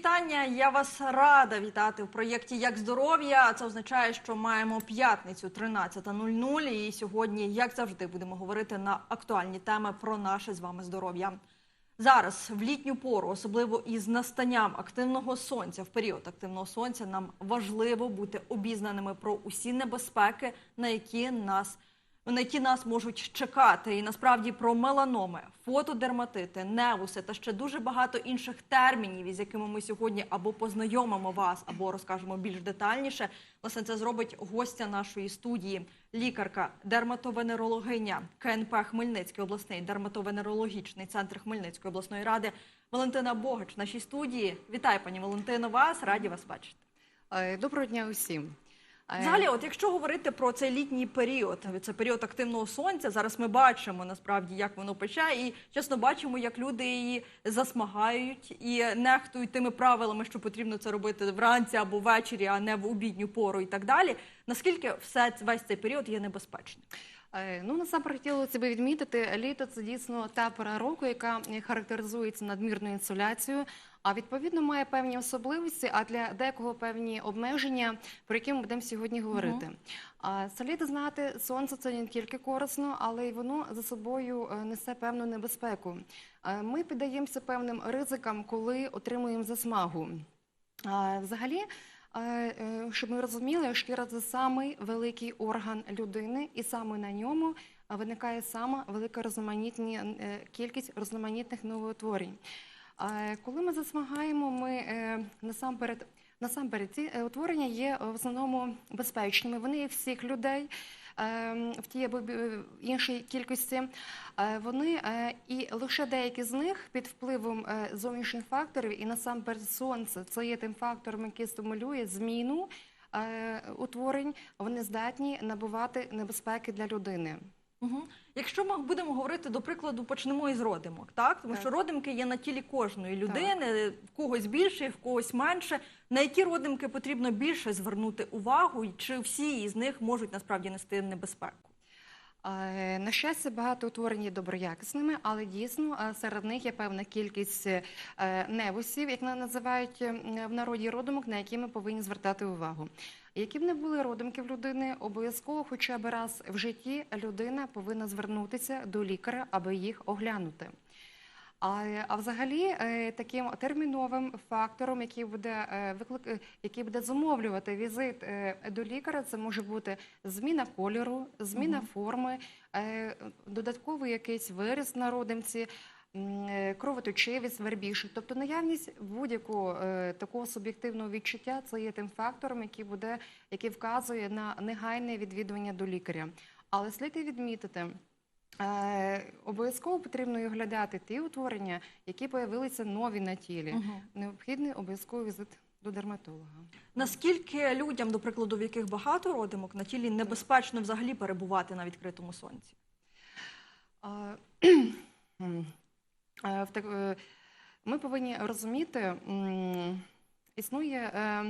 вітання. Я вас рада вітати в проєкті Як здоров'я. Це означає, що маємо п'ятницю 13.00 і сьогодні, як завжди, будемо говорити на актуальні теми про наше з вами здоров'я. Зараз в літню пору, особливо із настанням активного сонця, в період активного сонця, нам важливо бути обізнаними про усі небезпеки, на які нас на які нас можуть чекати, і насправді про меланоми, фотодерматити, невуси та ще дуже багато інших термінів, із якими ми сьогодні або познайомимо вас, або розкажемо більш детальніше. Власне, це зробить гостя нашої студії, лікарка, дерматовенерологиня КНП Хмельницький обласний дерматовенерологічний центр Хмельницької обласної ради Валентина Богач в нашій студії. Вітаю, пані Валентино, вас раді вас бачити. Е, Доброго дня усім. Е, Взагалі, от якщо говорити про цей літній період, це період активного сонця. Зараз ми бачимо насправді, як воно пече, і чесно бачимо, як люди її засмагають і нехтують тими правилами, що потрібно це робити вранці або ввечері, а не в обідню пору і так далі. Наскільки все весь цей період є небезпечним? Е, Ну, насамперед хотілося би відмітити, літо це дійсно та пора року, яка е, характеризується надмірною інсоляцією, а відповідно має певні особливості, а для декого певні обмеження, про які ми будемо сьогодні говорити. А слід знати, сонце це не тільки корисно, але й воно за собою е, несе певну небезпеку. Е, Ми піддаємося певним ризикам, коли отримуємо засмагу. А, Взагалі, е, щоб ми розуміли, шкіра це самий великий орган людини, і саме на ньому виникає сама велика різноманітні, кількість різноманітних новоутворень. Коли ми засмагаємо, ми е, насамперед. Насамперед, ці е, утворення є в основному безпечними. Вони є всіх людей е, в тій або іншій кількості. Вони і лише деякі з них під впливом зовнішніх факторів, і насамперед сонце, це є тим фактором, який стимулює зміну утворень. Вони здатні набувати небезпеки для людини. Угу. Якщо ми будемо говорити, до прикладу, почнемо із родимок, так тому Так. що родимки є на тілі кожної людини, в когось більше, в когось менше. На які родимки потрібно більше звернути увагу, і чи всі із них можуть насправді нести небезпеку? Е, На щастя, багато утворень є доброякісними, але дійсно серед них є певна кількість е, невусів, як називають в народі родимок, на які ми повинні звертати увагу. Які б не були родимки в людини, обов'язково хоча б раз в житті людина повинна звернутися до лікаря, аби їх оглянути. А, а взагалі е, таким терміновим фактором, який буде е, виклик, е, який буде зумовлювати візит до лікаря, це може бути зміна кольору, зміна Мгм. форми, додатковий якийсь виріс на родимці. Е, Кровоточивість, свербіше. Тобто наявність будь-якого е, такого суб'єктивного відчуття це є тим фактором, який буде, який вказує на негайне відвідування до лікаря. Але слід і відмітити, Е, Обов'язково потрібно оглядати ті утворення, які появилися нові на тілі. Угу. Необхідний обов'язковий візит до дерматолога. Наскільки людям, до прикладу, в яких багато родимок на тілі небезпечно взагалі перебувати на відкритому сонці? Е, е, Ми повинні розуміти, існує е,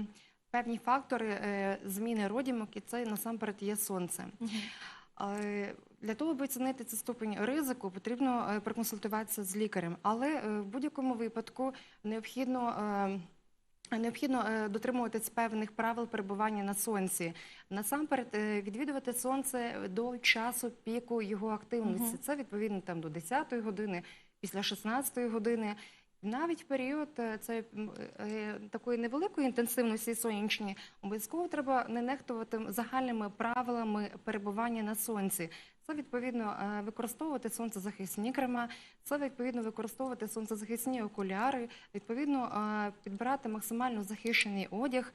певні фактори зміни родімок, і це насамперед є сонце. Угу. Для того, аби оцінити цей ступень ризику, потрібно проконсультуватися з лікарем. Але в будь-якому випадку необхідно. Необхідно дотримуватись певних правил перебування на сонці. Насамперед відвідувати сонце до часу піку його активності. Мгм. Це відповідно там до 10-ї години, після 16-ї години. Навіть період е, це е, такої невеликої інтенсивності сонячні обов'язково треба не нехтувати загальними правилами перебування на сонці. Це відповідно е, використовувати сонцезахисні крема, це відповідно використовувати сонцезахисні окуляри, відповідно підбирати максимально захищений одяг.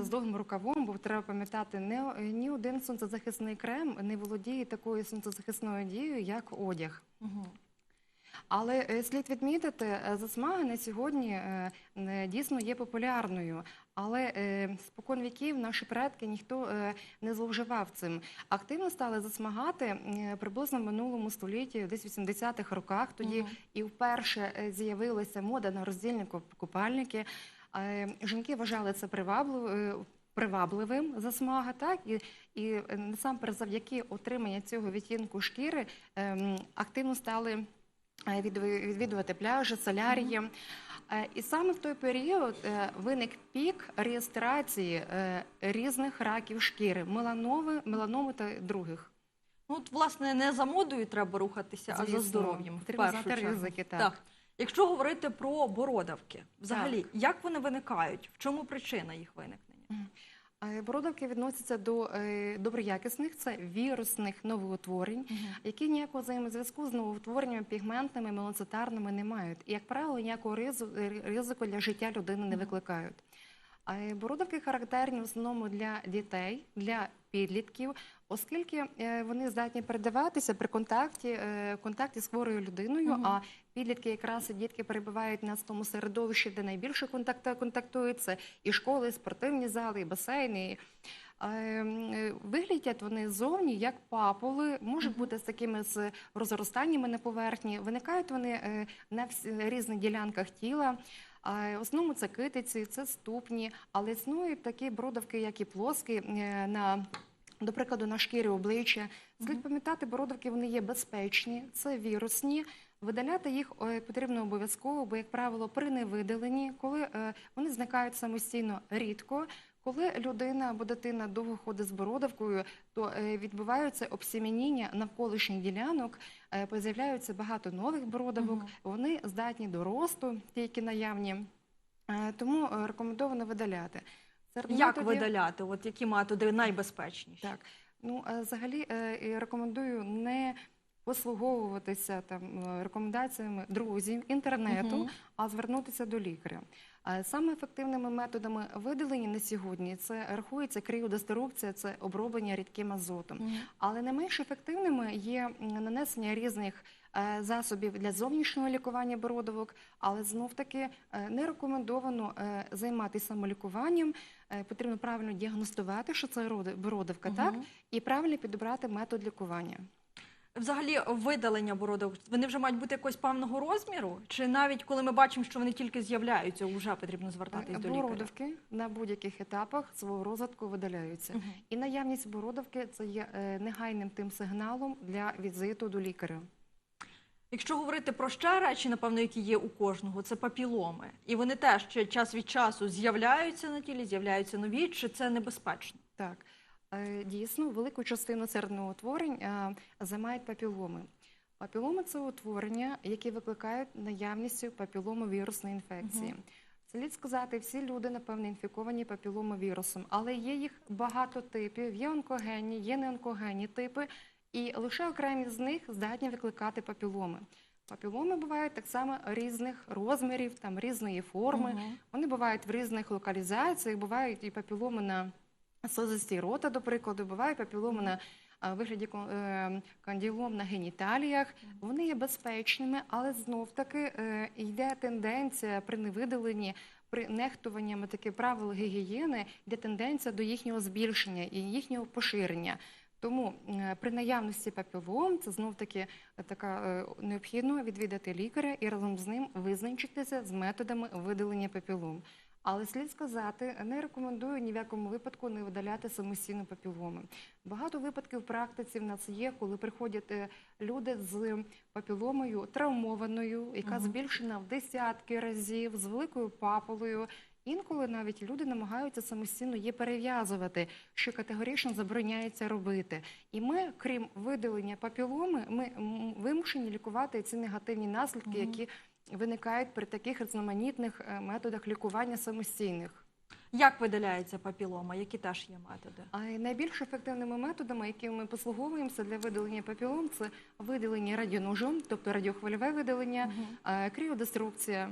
З довгим рукавом, бо треба пам'ятати, не ні один сонцезахисний крем не володіє такою сонцезахисною дією, як одяг. Угу. Але е, слід відмітити, е, засмага на сьогодні е, дійсно є популярною. Але е, спокон віків наші предки ніхто е, не зловживав цим. Активно стали засмагати е, приблизно в минулому столітті, десь в 80-х роках. Тоді і вперше з'явилася мода на роздільні купальники. Е, Жінки вважали це привабливим. Привабливим засмага, так і, і насамперед завдяки отриманню цього відтінку шкіри ем, активно стали відвідувати пляжі, солярії. Е, І саме в той період е, виник пік реєстрації е, різних раків шкіри, меланоми, меланоми та других. Ну, от, власне, не за модою треба рухатися, а за здоров'ям. в першу чергу. ризики, так. Якщо говорити про бородавки, взагалі, як вони виникають? В чому причина їх виникнення? Е, Бородавки відносяться до е, доброякісних, це вірусних новоутворень, які ніякого взаємозв'язку з новоутвореннями пігментними, меланцитарними не мають. І, як правило, ніякого ризику для життя людини не викликають. Бородавки характерні в основному для дітей, для підлітків, оскільки е, вони здатні передаватися при контакті, е, контакті з хворою людиною, а підлітки якраз і дітки перебувають на тому середовищі, де найбільше контакта- контактують. І школи, і спортивні зали, і басейни. Е, Виглядять вони ззовні як папули, можуть бути з такими з розростаннями на поверхні. Виникають вони на різних ділянках тіла. В основному це китиці, це ступні, але існують такі бородавки, як і плоскі, е, на, до прикладу, на шкірі обличчя. Слід пам'ятати, бородавки вони є безпечні, це вірусні. Видаляти їх е, потрібно обов'язково, бо, як правило, при невидаленні, коли е, вони зникають самостійно рідко. Коли людина або дитина довго ходить з бородавкою, то е, відбуваються обсімініння навколишніх ділянок, е, з'являються багато нових бородавок, вони здатні до росту, ті, які наявні. Е, Тому рекомендовано видаляти. Серед Як методів- видаляти? От які методи найбезпечніші? Так. Ну, взагалі, рекомендую не послуговуватися там рекомендаціями друзів, інтернету, а звернутися до лікаря. Саме ефективними методами видалення на сьогодні це рахується кріодеструкція, це оброблення рідким азотом. Але не менш ефективними є нанесення різних е, засобів для зовнішнього лікування бородавок, але знов таки е, не рекомендовано е, займатися самолікуванням. Потрібно правильно діагностувати, що це бородавка, так і правильно підібрати метод лікування. Взагалі, видалення бородавок, вони вже мають бути якогось певного розміру? Чи навіть коли ми бачимо, що вони тільки з'являються, вже потрібно звертатись до лікаря? Бородавки на будь-яких етапах свого розвитку видаляються. І наявність бородавки це є е, негайним тим сигналом для візиту до лікаря. Якщо говорити про ще речі, напевно, які є у кожного, це папіломи. І вони теж час від часу з'являються на тілі, з'являються нові, чи це небезпечно? Так, дійсно, велику частину середнього утворень е, займають папіломи. Папіломи це утворення, які викликають наявністю папіломовірусної інфекції. Мгм. Слід сказати, всі люди, напевно, інфіковані папіломовірусом, але є їх багато типів, є онкогенні, є неонкогенні типи, і лише окремі з них здатні викликати папіломи. Папіломи бувають так само різних розмірів, там різної форми. Вони бувають в різних локалізаціях, бувають і папіломи на созисті рота, до прикладу, бувають папіломи на вигляді е, канділом на геніталіях. Вони є безпечними, але знов таки е, йде тенденція при невидаленні, при нехтуванні таки правил гігієни, йде тенденція до їхнього збільшення і їхнього поширення. Тому е, при наявності папілом це знов таки така необхідно відвідати лікаря і разом з ним визначитися з методами видалення папілом. Але слід сказати, не рекомендую ні в якому випадку не видаляти самостійно папіломи. Багато випадків в практиці в нас є, коли приходять е, люди з папіломою травмованою, яка збільшена в десятки разів, з великою папулою. Інколи навіть люди намагаються самостійно її перев'язувати, що категорично забороняється робити. І ми, крім видалення папіломи, ми вимушені лікувати ці негативні наслідки, які виникають при таких різноманітних е, методах лікування самостійних. Як видаляється папілома? Які теж є методи? А найбільш ефективними методами, якими ми послуговуємося для видалення папілом, це видалення радіоножом, тобто радіохвильове видалення, е, кріодеструкція.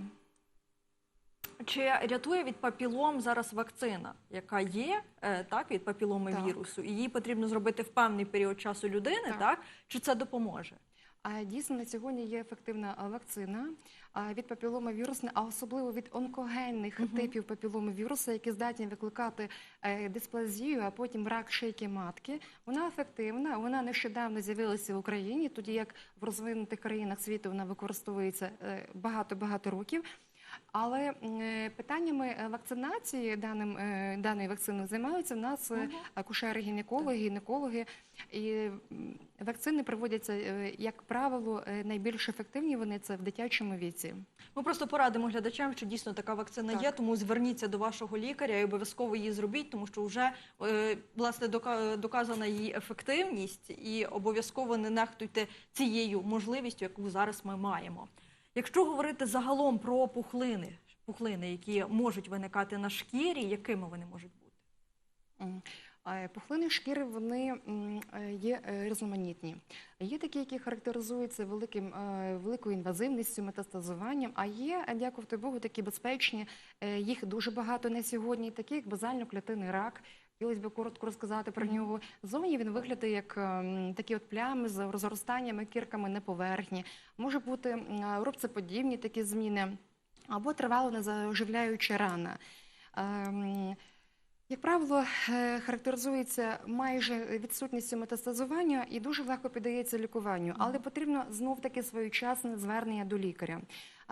Чи рятує від папілом зараз вакцина, яка є е, так від папіломи Так. вірусу, і її потрібно зробити в певний період часу людини, так, Так. чи це допоможе? А дійсно на сьогодні є ефективна вакцина а, від папіломавірусу, а особливо від онкогенних Мгм. типів папіломавірусу, які здатні викликати е, дисплазію, а потім рак шийки матки. Вона ефективна. Вона нещодавно з'явилася в Україні, тоді як в розвинутих країнах світу вона використовується багато багато років. Але е, питаннями е, вакцинації даним, е, даної вакцини займаються в нас е, акушери-гінекологи, гінекологи. І вакцини проводяться, як правило, найбільш ефективні вони це в дитячому віці. Ми просто порадимо глядачам, що дійсно така вакцина Так. є, тому зверніться до вашого лікаря і обов'язково її зробіть, тому що вже власне дока- доказана її ефективність, і обов'язково не нехтуйте цією можливістю, яку зараз ми маємо. Якщо говорити загалом про пухлини, пухлини, які можуть виникати на шкірі, якими вони можуть бути? Е, Пухлини шкіри вони е, є е, різноманітні. Є такі, які характеризуються великим, великою інвазивністю, метастазуванням, а є, дякувати Богу, такі безпечні. Їх дуже багато на сьогодні, такі як базально-клітинний рак. Хотілося б коротко розказати про нього. Зовні він виглядає як ем, такі от плями з розростаннями, кірками на поверхні. Може бути рубцеподібні такі зміни, або тривало незаживляюча рана. Ем, як правило, е, характеризується майже відсутністю метастазування і дуже легко піддається лікуванню, але потрібно знов таки своєчасне звернення до лікаря.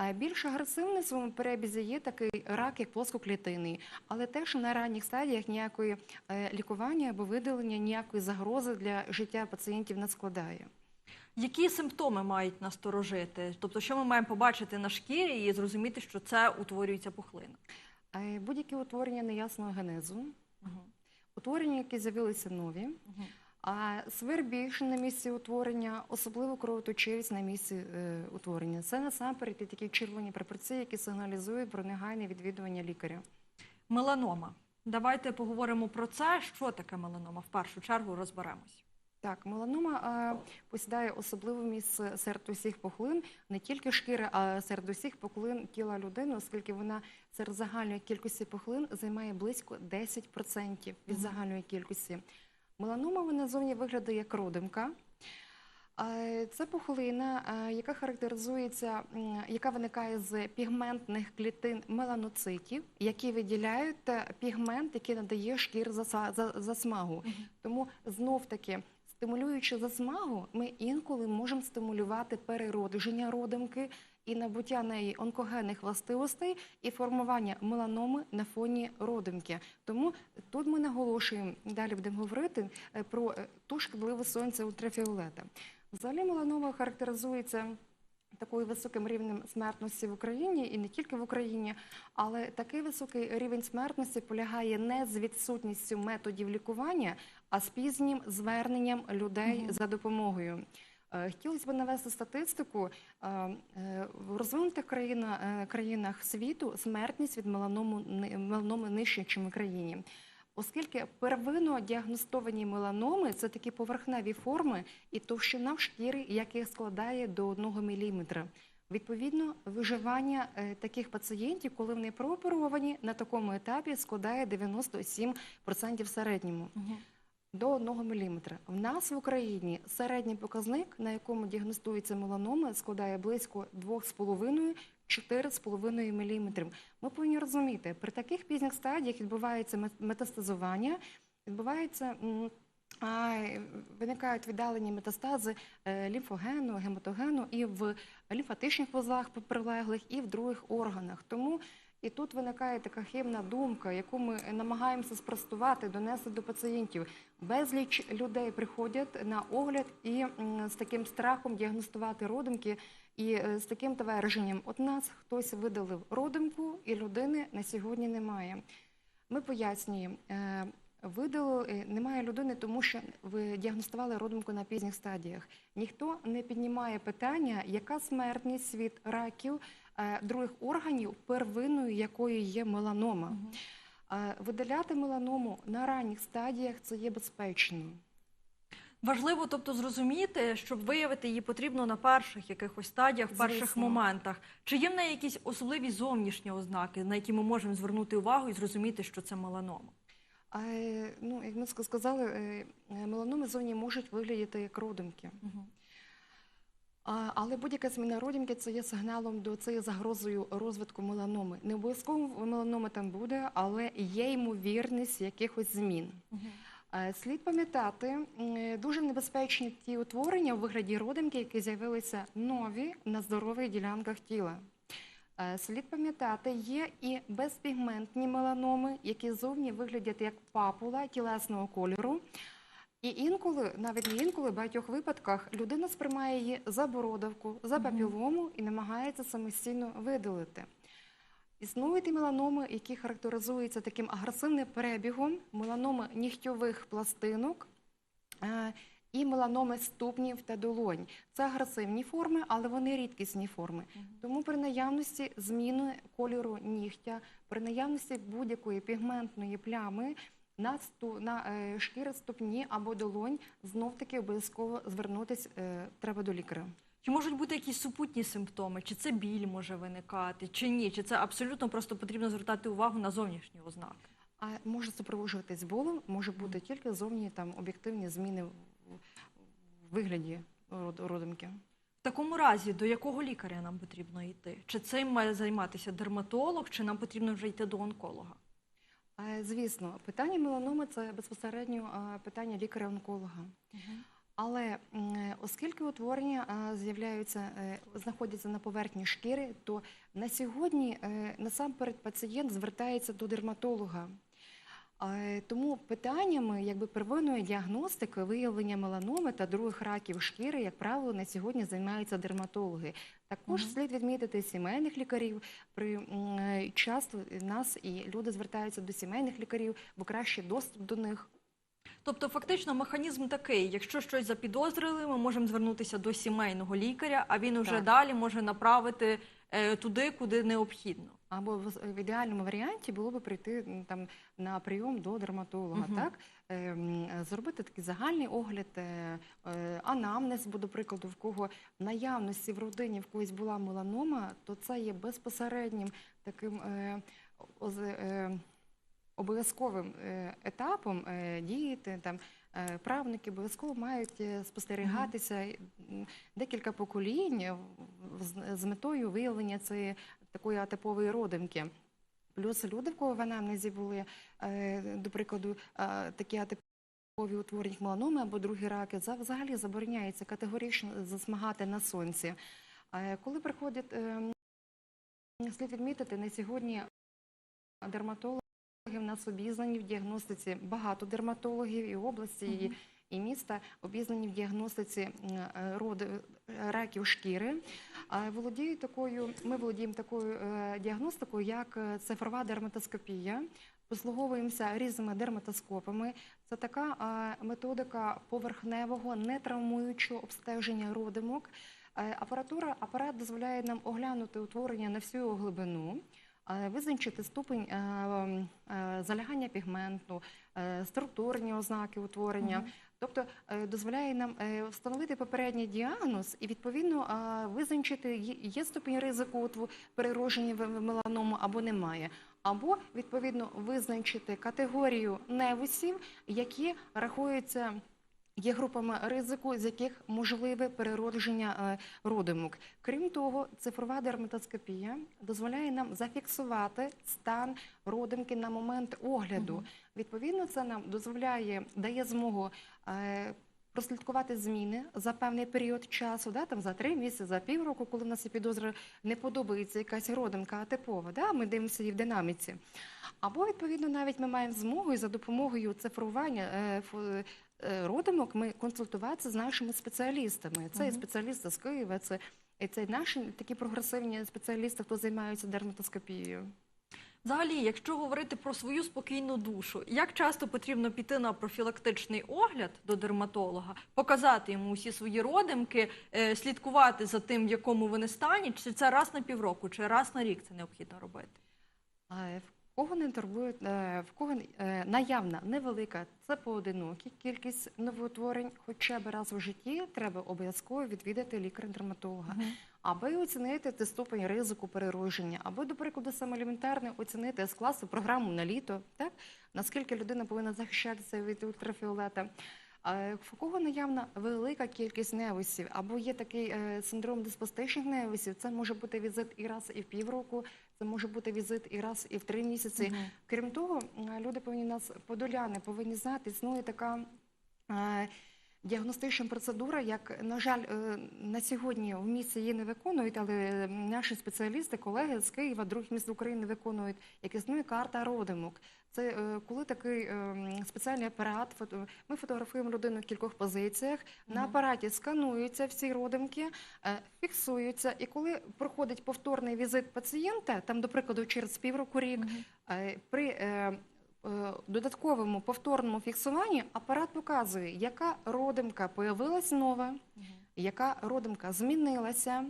А більш агресивний в своєму перебізі є такий рак, як плоскоклітинний, але теж на ранніх стадіях ніякої е, лікування або видалення, ніякої загрози для життя пацієнтів не складає. Які симптоми мають насторожити? Тобто, що ми маємо побачити на шкірі і зрозуміти, що це утворюється пухлина? Е, Будь-які утворення неясного генезу, Угу. утворення, які з'явилися нові. Угу. А свербіж на місці утворення, особливо кровоточивість на місці е, утворення. Це насамперед такі червоні прапорці, які сигналізують про негайне відвідування лікаря. Меланома. Давайте поговоримо про це. Що таке меланома? В першу чергу розберемось. Так, меланома е, посідає особливе місце серед усіх пухлин, не тільки шкіри, а серед усіх пухлин тіла людини, оскільки вона серед загальної кількості пухлин займає близько 10% від загальної кількості. Меланома вона зовні виглядає як родимка. Е, Це пухлина, е, яка характеризується, яка виникає з пігментних клітин меланоцитів, які виділяють е, пігмент, який надає шкір засмагу. Тому знов таки, стимулюючи засмагу, ми інколи можемо стимулювати переродження родимки і набуття неї онкогенних властивостей і формування меланоми на фоні родимки. Тому тут ми наголошуємо, далі будемо говорити е, про е, ту шкідливе сонце ультрафіолета. Взагалі меланома характеризується такою високим рівнем смертності в Україні і не тільки в Україні, але такий високий рівень смертності полягає не з відсутністю методів лікування, а з пізнім зверненням людей Мгм. за допомогою. Е, Хотілося б навести статистику. Е, е, В розвинутих країна- країнах світу смертність від меланому, нижча, ніж в Україні. Оскільки первинно діагностовані меланоми це такі поверхневі форми і товщина в шкірі, яких складає до 1 мм. Відповідно, виживання таких пацієнтів, коли вони прооперовані, на такому етапі складає 97% в середньому до 1 мм. В нас в Україні середній показник, на якому діагностується меланома, складає близько 2,5-4,5 мм. Ми повинні розуміти, при таких пізніх стадіях відбувається метастазування, відбувається. а, виникають віддалені метастази е, лімфогену, гематогену і в лімфатичних вузлах прилеглих, і в других органах. Тому і тут виникає така хибна думка, яку ми намагаємося спростувати, донести до пацієнтів. Безліч людей приходять на огляд і з таким страхом діагностувати родимки, і е, з таким твердженням: от нас хтось видалив родимку, і людини на сьогодні немає. Ми пояснюємо. Е, немає людини, тому що ви діагностували родимку на пізніх стадіях. Ніхто не піднімає питання, яка смертність від раків е, других органів, первинною якою є меланома. Е, Видаляти меланому на ранніх стадіях це є безпечно. Важливо, тобто, зрозуміти, щоб виявити її потрібно на перших якихось стадіях, в перших Звісно. моментах. Чи є в неї якісь особливі зовнішні ознаки, на які ми можемо звернути увагу і зрозуміти, що це меланома? А, е, ну, як ми сказали, е, е, меланоми зовні можуть виглядати як родимки. А, Але будь-яка зміна родинки це є сигналом до це є загрозою розвитку меланоми. Не обов'язково меланома там буде, але є ймовірність якихось змін. Слід пам'ятати, дуже небезпечні ті утворення у вигляді родинки, які з'явилися нові на здорових ділянках тіла. Е, Слід пам'ятати, є і безпігментні меланоми, які зовні виглядять як папула тілесного кольору. І інколи, навіть не інколи, в багатьох випадках людина сприймає її за бородавку, за папілому і намагається самостійно видалити. Існують і меланоми, які характеризуються таким агресивним перебігом, меланоми нігтьових пластинок е, і меланоми ступнів та долонь. Це агресивні форми, але вони рідкісні форми. Тому при наявності зміни кольору нігтя, при наявності будь-якої пігментної плями на, сту, на е, шкіри ступні або долонь, знов-таки обов'язково звернутися е, треба до лікаря. Чи можуть бути якісь супутні симптоми? Чи це біль може виникати, чи ні? Чи це абсолютно просто потрібно звертати увагу на зовнішні ознаки? А може супроводжуватись болем, може бути тільки зовні там об'єктивні зміни вигляді род- родинки. В такому разі до якого лікаря нам потрібно йти? Чи цим має займатися дерматолог, чи нам потрібно вже йти до онколога? Е, Звісно, питання меланоми це безпосередньо е, питання лікаря-онколога. Але оскільки утворення е, з'являються, знаходяться на поверхні шкіри, то на сьогодні насамперед пацієнт звертається до дерматолога. Тому питаннями якби первинної діагностики, виявлення меланоми та других раків шкіри, як правило, на сьогодні займаються дерматологи. Також Мгм. слід відмітити сімейних лікарів. При часто нас і люди звертаються до сімейних лікарів, бо кращий доступ до них. Тобто, фактично, механізм такий: якщо щось запідозрили, ми можемо звернутися до сімейного лікаря, а він уже Так. далі може направити туди, куди необхідно. Або в, ідеальному варіанті було би прийти там на прийом до дерматолога, Мгм. так Е, е, зробити такий загальний огляд, е, е, анамнез, бо до прикладу, в кого в наявності в родині в когось була меланома, то це є безпосереднім таким е, е, обов'язковим е, етапом е, діяти там. Е, Правники обов'язково мають е, спостерігатися декілька поколінь з- метою виявлення цієї такої атипової родинки. Плюс люди, в кого в анамнезі були, е, до прикладу, такі атипові утворення меланоми або другі раки, взагалі забороняється категорично засмагати на сонці. Коли приходять, е, слід відмітити, на сьогодні дерматологи в нас обізнані в діагностиці, багато дерматологів і області, і і міста обізнані в діагностиці е, роди е, раків шкіри. А володіють такою, ми володіємо такою е, діагностикою, як цифрова дерматоскопія. Послуговуємося різними дерматоскопами. Це така методика поверхневого, нетравмуючого обстеження родимок. Апаратура апарат дозволяє нам оглянути утворення на всю його глибину. Е, Визначити ступень е, м, е, залягання пігменту, структурні ознаки утворення, Тобто дозволяє нам встановити попередній діагноз і відповідно визначити, є- ступінь ризику переродження в меланому або немає. Або відповідно визначити категорію невусів, які рахуються. Є групами ризику, з яких можливе переродження е, родимок. Крім того, цифрова дерматоскопія дозволяє нам зафіксувати стан родимки на момент огляду. Відповідно, це нам дозволяє, дає змогу е, прослідкувати зміни за певний період часу, да, там за три місяці, за півроку, коли в нас є підозра, не подобається якась родинка атипова, да, ми дивимося її в динаміці. Або, відповідно, навіть ми маємо змогу і за допомогою цифрування е, родимок ми консультуватися з нашими спеціалістами. Це і спеціалісти з Києва, це, і це наші такі прогресивні спеціалісти, хто займаються дерматоскопією. Взагалі, якщо говорити про свою спокійну душу, як часто потрібно піти на профілактичний огляд до дерматолога, показати йому усі свої родимки, е, слідкувати за тим, в якому вони стані, чи це раз на півроку, чи раз на рік це необхідно робити? Кого не турбує, е, в кого е, наявна невелика, це поодинокі кількість новоутворень, хоча б раз в житті треба обов'язково відвідати лікаря-дерматолога, аби оцінити те ступень ризику переродження, або, до прикладу, саме елементарне оцінити, скласти програму на літо, так? Наскільки людина повинна захищатися від ультрафіолета. А В кого наявна велика кількість невисів, або є такий е, синдром диспостичних невисів, це може бути візит і раз і в півроку, це може бути візит і раз і в три місяці. Крім того, люди повинні нас подоляни, повинні знати, існує така е, діагностична процедура, як, на жаль, е, на сьогодні в місті її не виконують, але наші спеціалісти, колеги з Києва, других міст України виконують, як існує карта родимок. Це е, коли такий е, спеціальний апарат, ми фотографуємо людину в кількох позиціях, на апараті скануються всі родимки, фіксуються, і коли проходить повторний візит пацієнта, там, до прикладу, через півроку рік, При додатковому повторному фіксуванні апарат показує, яка родимка появилась нова, яка родимка змінилася.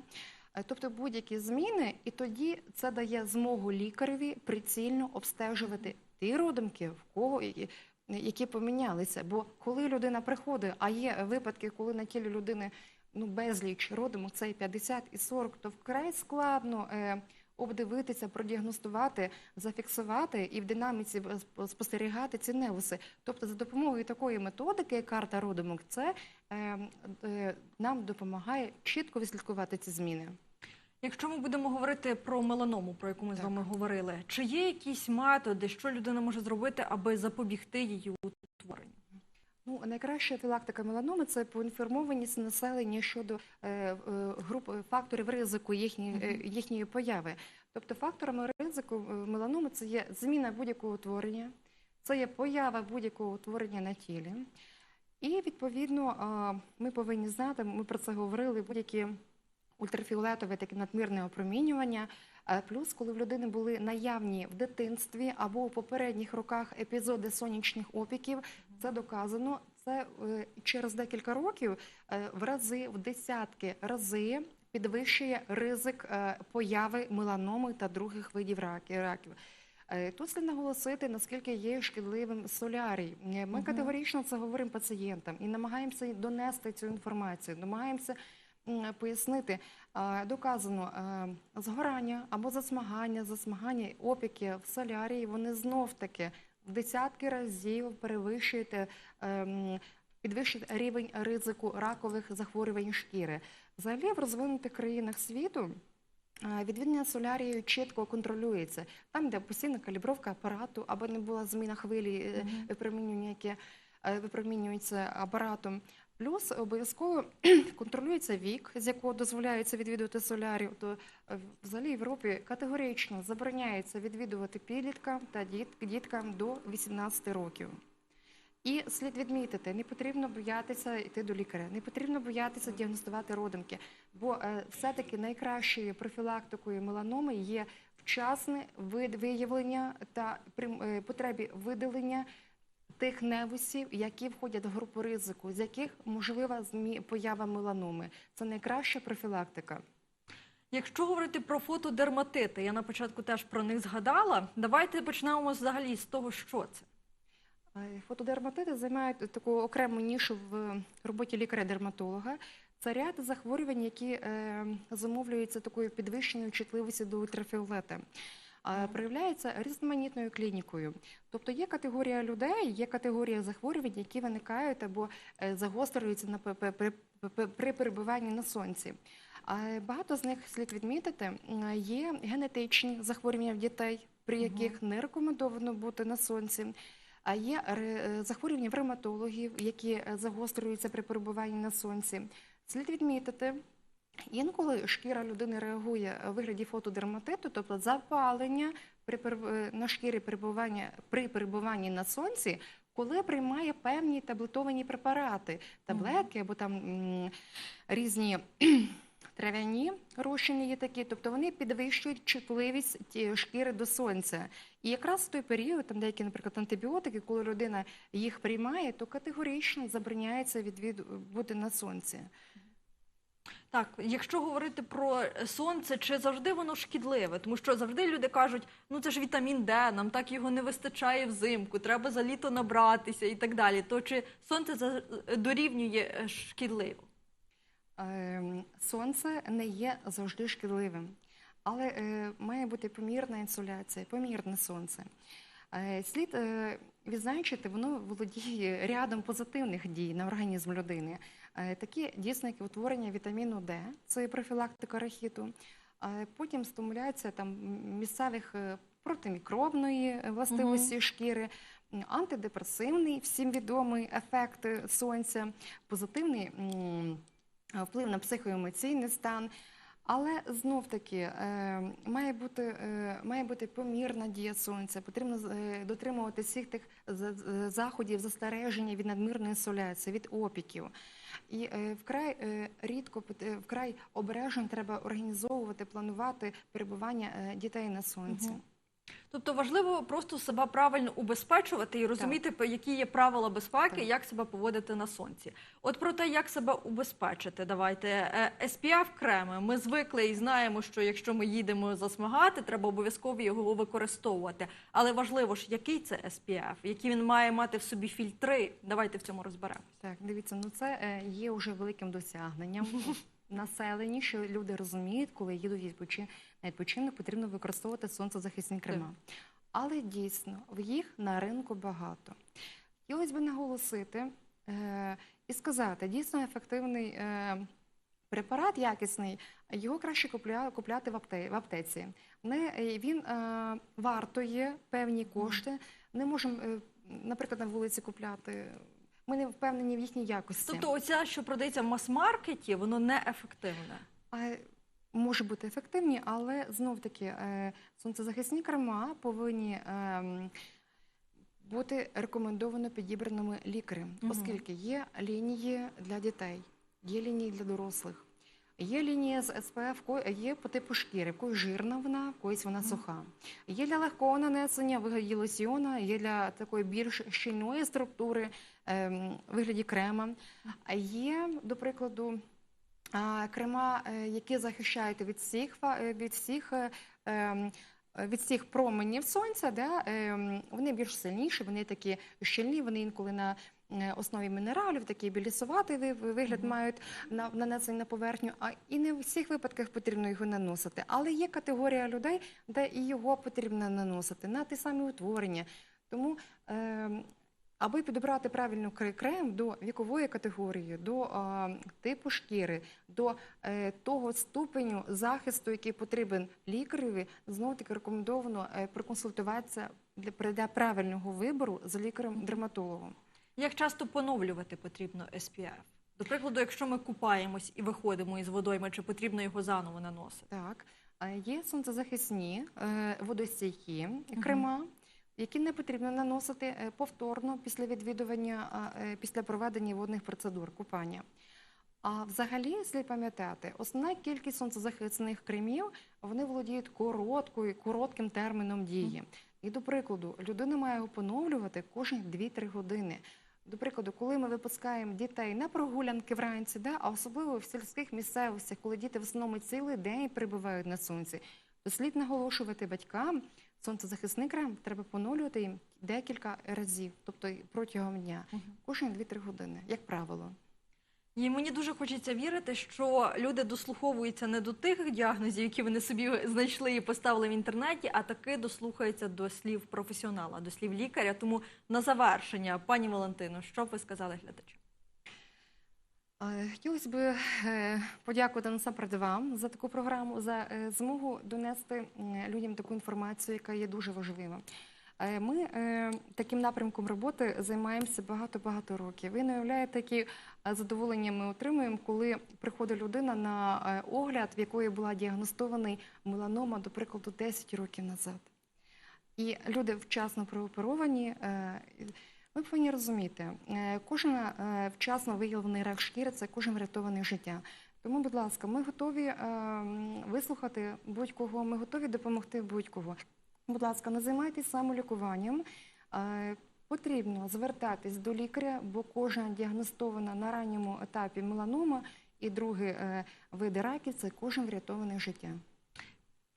Е, Тобто будь-які зміни, і тоді це дає змогу лікареві прицільно обстежувати ті родимки, в кого які, які помінялися. Бо коли людина приходить, а є випадки, коли на тілі людини ну, безліч родимок, це і 50, і 40, то вкрай складно е, обдивитися, продіагностувати, зафіксувати і в динаміці сп- спостерігати ці невуси. Тобто, за допомогою такої методики, карта родимок, це е, е, нам допомагає чітко відслідкувати ці зміни. Якщо ми будемо говорити про меланому, про яку ми з вами говорили, чи є якісь методи, що людина може зробити, аби запобігти її утворенню? Ну, найкраща філактика меланоми це поінформованість населення щодо е, е, груп е, факторів ризику їхньої, е, їхньої появи. Тобто факторами ризику е, меланоми це є зміна будь-якого утворення, це є поява будь-якого утворення на тілі. І відповідно ми повинні знати, ми про це говорили, будь-які ультрафіолетове таке надмірне опромінювання. Плюс, коли в людини були наявні в дитинстві або у попередніх роках епізоди сонячних опіків, це доказано. Це е, через декілька років е, в рази, в десятки рази підвищує ризик е, появи меланоми та других видів раків. Тут слід наголосити, наскільки є шкідливим солярій. Ми Мгм. категорично це говоримо пацієнтам і намагаємося донести цю інформацію, намагаємося пояснити. Е, Доказано е, згорання або засмагання, засмагання, опіки в солярії, вони знов таки в десятки разів перевищують, е, підвищують рівень ризику ракових захворювань шкіри. Взагалі в розвинутих країнах світу відвідування солярією чітко контролюється. Там, де постійна калібровка апарату, або не була зміна хвилі випромінювання, е, випромінюється апаратом. Плюс обов'язково контролюється вік, з якого дозволяється відвідувати солярію. То е, взагалі в Європі категорично забороняється відвідувати підліткам та діт- діткам до 18 років. І слід відмітити, не потрібно боятися йти до лікаря, не потрібно боятися діагностувати родимки, бо е, все-таки найкращою профілактикою меланоми є вчасне виявлення та е, потребі видалення тих невусів, які входять в групу ризику, з яких можлива поява меланоми. Це найкраща профілактика. Якщо говорити про фотодерматити, я на початку теж про них згадала. Давайте почнемо взагалі з того, що це. Е, Фотодерматити займають таку окрему нішу в роботі лікаря-дерматолога. Це ряд захворювань, які е, замовлюються такою підвищеною чутливістю до ультрафіолета. Проявляється різноманітною клінікою. Тобто є категорія людей, є категорія захворювань, які виникають або е, загострюються на при, перебуванні на сонці. Багато з них слід відмітити, є генетичні захворювання в дітей, при яких не рекомендовано бути на сонці. А є е, захворювання в ревматологів, які е, загострюються при перебуванні на сонці. Слід відмітити, інколи шкіра людини реагує у вигляді фотодерматиту, тобто запалення при е, на шкірі перебування при перебуванні на сонці, коли приймає певні таблетовані препарати, таблетки або там м, різні. Трав'яні розчини є такі, тобто вони підвищують чутливість шкіри до сонця. І якраз в той період, там деякі, наприклад, антибіотики, коли людина їх приймає, то категорично забороняється відвід бути на сонці. Так, якщо говорити про сонце, чи завжди воно шкідливе? Тому що завжди люди кажуть, ну це ж вітамін Д, нам так його не вистачає взимку, треба за літо набратися і так далі. То чи сонце за- дорівнює е, шкідливо? Ем, Сонце не є завжди шкідливим, але е, має бути помірна інсоляція, помірне сонце. Е, Слід е, відзначити, воно володіє рядом позитивних дій на організм людини. Е, Такі дійсно, як утворення вітаміну Д, це є профілактика рахіту. Е, Потім стимуляція там місцевих е, протимікробної властивості шкіри. антидепресивний, всім відомий ефект сонця, позитивний вплив на психоемоційний стан. Але знов таки має бути має бути помірна дія сонця. Потрібно е, дотримувати всіх тих за- за- заходів застереження від надмірної інсоляції, від опіків. І е, вкрай е, рідко е, вкрай обережно треба організовувати, планувати перебування дітей на сонці. Тобто важливо просто себе правильно убезпечувати і розуміти, по- які є правила безпеки, Так. як себе поводити на сонці. От про те, як себе убезпечити, давайте Е, SPF креми. Ми звикли і знаємо, що якщо ми їдемо засмагати, треба обов'язково його використовувати. Але важливо ж, який це SPF, які він має мати в собі фільтри. Давайте в цьому розберемо. Так, дивіться, ну це е, є вже великим досягненням населення, що люди розуміють, коли їдуть відпочи- на відпочинок, потрібно використовувати сонцезахисні крема. Але дійсно в їх на ринку багато. Хотілося б наголосити е, і сказати, дійсно ефективний е, препарат, якісний, його краще купля, купляти в, апте, в аптеці. Не, е, він е, вартує певні кошти. Не можемо, е, наприклад, на вулиці купляти. Ми не впевнені в їхній якості. Тобто, оця, що продається в мас-маркеті, воно не ефективне. А, може бути ефективні, але знов таки е, сонцезахисні крема повинні ем, бути рекомендовано підібраними лікарем, оскільки є лінії для дітей, є лінії для дорослих. Є лінія з СПФ, є по типу шкіри, в когось жирна вона, в когось вона суха. Є для легкого нанесення вигляді лосьйона, є для такої більш щільної структури ем, вигляді крема. А є, до прикладу, крема, е, які захищають від всіх е, від всіх. е, ем, Від всіх променів сонця, да, ем, вони більш сильніші, вони такі щільні, вони інколи на основі мінералів, такий білісуватий ви- ви- вигляд мають на нанесені на поверхню. А і не в всіх випадках потрібно його наносити. Але є категорія людей, де і його потрібно наносити на ті самі утворення. Тому Аби підібрати правильно крем до вікової категорії, до а, типу шкіри, до е, того ступеню захисту, який потрібен лікареві, знову таки рекомендовано е, проконсультуватися для, для правильного вибору з лікарем-дерматологом. Як часто поновлювати потрібно SPF? До прикладу, якщо ми купаємось і виходимо із водойми, чи потрібно його заново наносити? Так, є сонцезахисні е, водостійкі крема. Які не потрібно наносити е, повторно після відвідування, е, після проведення водних процедур купання. А взагалі слід пам'ятати, основна кількість сонцезахисних кремів вони володіють короткою, коротким терміном дії. І до прикладу, людина має його поновлювати кожні 2-3 години. До прикладу, коли ми випускаємо дітей на прогулянки вранці, да, а особливо в сільських місцевостях, коли діти в основному цілий день перебувають на сонці, слід наголошувати батькам, сонцезахисний крем треба поновлювати їм декілька разів, тобто протягом дня, кожні 2-3 години, як правило. І мені дуже хочеться вірити, що люди дослуховуються не до тих діагнозів, які вони собі знайшли і поставили в інтернеті, а таки дослухаються до слів професіонала, до слів лікаря. Тому на завершення, пані Валентино, що б ви сказали глядачам? Хотілося б е, подякувати насамперед вам за таку програму, за е, змогу донести людям таку інформацію, яка є дуже важлива. Е, Ми таким напрямком роботи займаємося багато-багато років. Ви не уявляєте, які задоволення ми отримуємо, коли приходить людина на огляд, в якої була діагностований меланома, до прикладу, 10 років назад. І люди вчасно прооперовані. Ми повинні розуміти, е, кожен е, вчасно виявлений рак шкіри це кожен врятований життя. Тому, будь ласка, ми готові е, вислухати будь-кого, ми готові допомогти будь-кого. Будь ласка, не займайтесь самолікуванням. Потрібно звертатись до лікаря, бо кожна діагностована на ранньому етапі меланома і другий е, види раків це кожен врятований життя.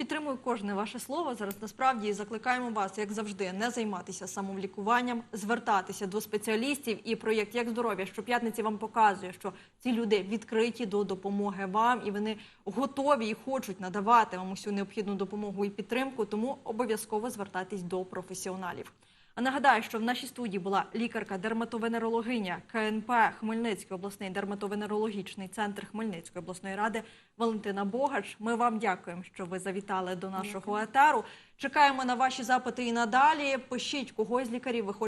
Підтримую кожне ваше слово. Зараз насправді закликаємо вас, як завжди, не займатися самовлікуванням, звертатися до спеціалістів. І проєкт як здоров'я щоп'ятниці вам показує, що ці люди відкриті до допомоги вам, і вони готові і хочуть надавати вам усю необхідну допомогу і підтримку. Тому обов'язково звертайтесь до професіоналів. А нагадаю, що в нашій студії була лікарка-дерматовенерологиня КНП Хмельницький обласний дерматовенерологічний центр Хмельницької обласної ради Валентина Богач. Ми вам дякуємо, що ви завітали до нашого етеру. Чекаємо на ваші запити і надалі. Пишіть когось з лікарів. Ви хочете